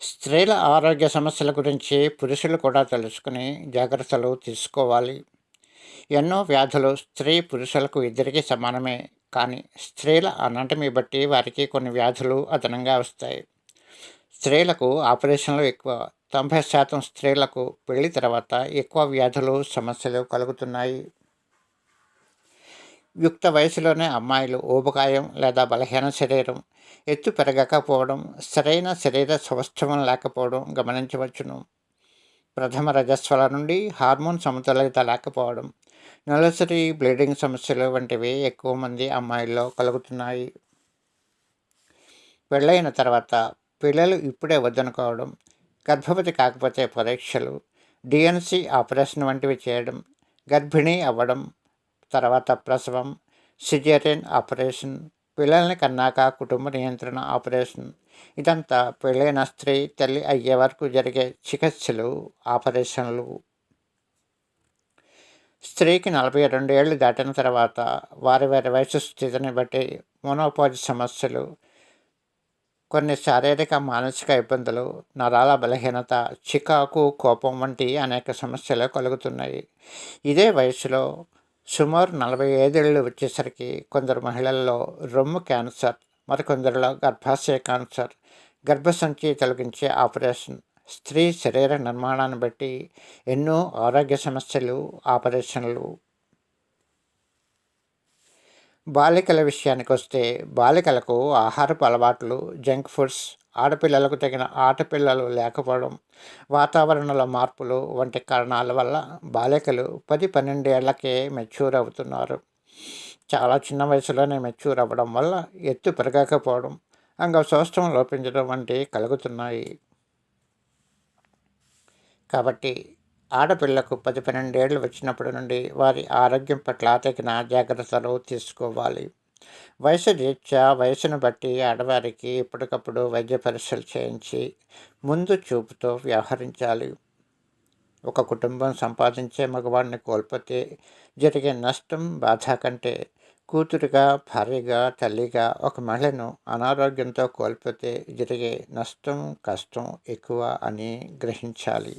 స్త్రీల ఆరోగ్య సమస్యల గురించి పురుషులు కూడా తెలుసుకుని జాగ్రత్తలు తీసుకోవాలి. ఎన్నో వ్యాధులు స్త్రీ పురుషులకు ఇద్దరికీ సమానమే కానీ స్త్రీల అనాటమీ బట్టి వారికి కొన్ని వ్యాధులు అదనంగా వస్తాయి. స్త్రీలకు ఆపరేషన్లు ఎక్కువ తొంభై శాతం స్త్రీలకు పెళ్ళి తర్వాత ఎక్కువ వ్యాధులు సమస్యలు కలుగుతున్నాయి. యుక్త వయసులోనే అమ్మాయిలు ఊబకాయం లేదా బలహీన శరీరం ఎత్తు పెరగకపోవడం సరైన శరీర స్వస్థవం లేకపోవడం గమనించవచ్చును. ప్రథమ రజస్వల నుండి హార్మోన్ సమతుల్యత లేకపోవడం నెలసరి బ్లీడింగ్ సమస్యలు వంటివి ఎక్కువ మంది అమ్మాయిల్లో కలుగుతున్నాయి. పెళ్ళైన తర్వాత పిల్లలు ఇప్పుడే వద్దనుకోవడం గర్భవతి కాకపోతే పరీక్షలు డిఎన్సి ఆపరేషన్ వంటివి చేయడం గర్భిణీ అవ్వడం తర్వాత ప్రసవం సిజేరియన్ ఆపరేషన్ పిల్లల్ని కన్నాక కుటుంబ నియంత్రణ ఆపరేషన్. ఇదంతా పెళ్ళైన స్త్రీ తల్లి అయ్యే వరకు జరిగే చికిత్సలు ఆపరేషన్లు. స్త్రీకి నలభై రెండు ఏళ్ళు దాటిన తర్వాత వారి వారి వయసు స్థితిని బట్టి మోనోపాజ్ సమస్యలు కొన్ని శారీరక మానసిక ఇబ్బందులు నరాల బలహీనత చికాకు కోపం వంటి అనేక సమస్యలు కలుగుతున్నాయి. ఇదే వయసులో సుమారు నలభై ఐదేళ్ళు వచ్చేసరికి కొందరు మహిళల్లో రొమ్ము క్యాన్సర్ మరికొందరిలో గర్భాశయ క్యాన్సర్ గర్భసంచి తొలగించే ఆపరేషన్ స్త్రీ శరీర నిర్మాణాన్ని బట్టి ఎన్నో ఆరోగ్య సమస్యలు ఆపరేషన్లు. బాలికల విషయానికి వస్తే బాలికలకు ఆహారపు అలవాట్లు జంక్ ఫుడ్స్ ఆడపిల్లలకు తగిన ఆటపిల్లలు లేకపోవడం వాతావరణంలో మార్పులు వంటి కారణాల వల్ల బాలికలు పది పన్నెండేళ్ళకే మెచ్యూర్ అవుతున్నారు. చాలా చిన్న వయసులోనే మెచ్యూర్ అవ్వడం వల్ల ఎత్తు పెరగకపోవడం అంగసౌష్టం లోపించడం వంటివి కలుగుతున్నాయి. కాబట్టి ఆడపిల్లకు పది పన్నెండేళ్ళు వచ్చినప్పటి నుండి వారి ఆరోగ్యం పట్ల తగిన జాగ్రత్తలు తీసుకోవాలి. వయసు రీత్యా వయసును బట్టి ఆడవారికి ఎప్పటికప్పుడు వైద్య పరీక్షలు చేయించి ముందు చూపుతో వ్యవహరించాలి. ఒక కుటుంబం సంపాదించే మగవాడిని కోల్పోతే జరిగే నష్టం బాధ కంటే కూతురుగా భార్యగా తల్లిగా ఒక మహిళను అనారోగ్యంతో కోల్పోతే జరిగే నష్టం కష్టం ఎక్కువ అని గ్రహించాలి.